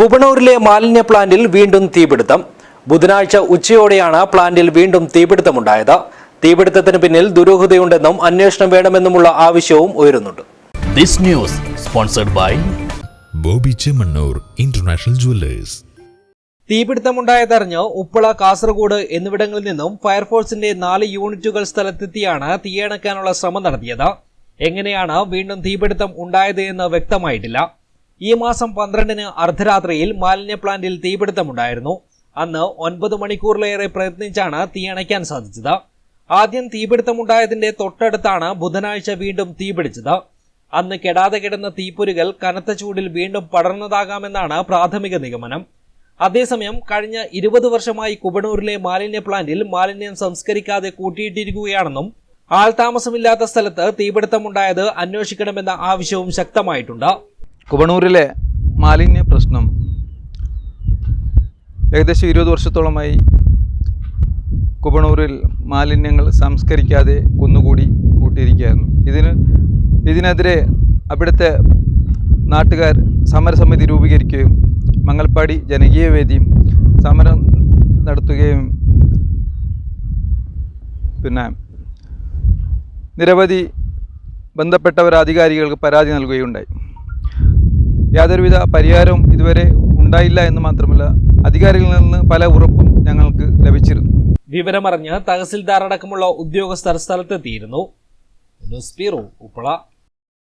കുബണൂരിലെ മാലിന്യ പ്ലാന്റിൽ വീണ്ടും തീപിടുത്തം. ബുധനാഴ്ച ഉച്ചയോടെയാണ് പ്ലാന്റിൽ വീണ്ടും തീപിടുത്തമുണ്ടായത്. തീപിടുത്തത്തിന് പിന്നിൽ ദുരൂഹതയുണ്ടെന്നും അന്വേഷണം വേണമെന്നുമുള്ള ആവശ്യവും ഉയരുന്നുണ്ട്. This news sponsored by Bobby Chemmanur international jewellers. തീപിടുത്തമുണ്ടായതറിഞ്ഞ് Uppala Kasaragod എന്നിവിടങ്ങളിൽ നിന്നും ഫയർഫോഴ്സിന്റെ നാല് യൂണിറ്റുകൾ സ്ഥലത്തെത്തിയാണ് തീയണക്കാനുള്ള ശ്രമം നടത്തിയത്. എങ്ങനെയാണ് വീണ്ടും തീപിടുത്തം ഉണ്ടായത് എന്ന് വ്യക്തമായിട്ടില്ല. ഈ മാസം പന്ത്രണ്ടിന് അർദ്ധരാത്രിയിൽ മാലിന്യ പ്ലാന്റിൽ തീപിടുത്തമുണ്ടായിരുന്നു. അന്ന് ഒൻപത് മണിക്കൂറിലേറെ പ്രയത്നിച്ചാണ് തീയണയ്ക്കാൻ സാധിച്ചത്. ആദ്യം തീപിടുത്തമുണ്ടായതിന്റെ തൊട്ടടുത്താണ് ബുധനാഴ്ച വീണ്ടും തീപിടിച്ചത്. അന്ന് കെടാതെ കിടന്ന തീപ്പൊരികൾ കനത്ത ചൂടിൽ വീണ്ടും പടർന്നതാകാമെന്നാണ് പ്രാഥമിക നിഗമനം. അതേസമയം കഴിഞ്ഞ ഇരുപത് വർഷമായി കുബണൂരിലെ മാലിന്യ പ്ലാന്റിൽ മാലിന്യം സംസ്കരിക്കാതെ കൂട്ടിയിട്ടിരിക്കുകയാണെന്നും ആൾതാമസമില്ലാത്ത സ്ഥലത്ത് തീപിടുത്തമുണ്ടായത് അന്വേഷിക്കണമെന്ന ആവശ്യവും ശക്തമായിട്ടുണ്ട്. കുബണൂരിലെ മാലിന്യ പ്രശ്നം ഏകദേശം ഇരുപത് വർഷത്തോളമായി കുബണൂരിൽ മാലിന്യങ്ങൾ സംസ്കരിക്കാതെ കുന്നുകൂടി കൂട്ടിയിരിക്കുകയായിരുന്നു. ഇതിന് ഇതിനെതിരെ അവിടുത്തെ നാട്ടുകാർ സമരസമിതി രൂപീകരിക്കുകയും മംഗൽപ്പാടി ജനകീയ വേദിയും സമരം നടത്തുകയും പിന്നെ നിരവധി ബന്ധപ്പെട്ടവരധികാരികൾക്ക് പരാതി നൽകുകയുണ്ടായി. യാതൊരുവിധ പരിഹാരവും ഇതുവരെ ഉണ്ടായില്ല എന്ന് മാത്രമല്ല അധികാരികളിൽ നിന്ന് പല ഉറപ്പും ഞങ്ങൾക്ക് ലഭിച്ചിരുന്നു. വിവരമറിഞ്ഞ് തഹസിൽദാർ അടക്കമുള്ള ഉദ്യോഗസ്ഥർ സ്ഥലത്തെത്തിയിരുന്നു. News bureau Uppala.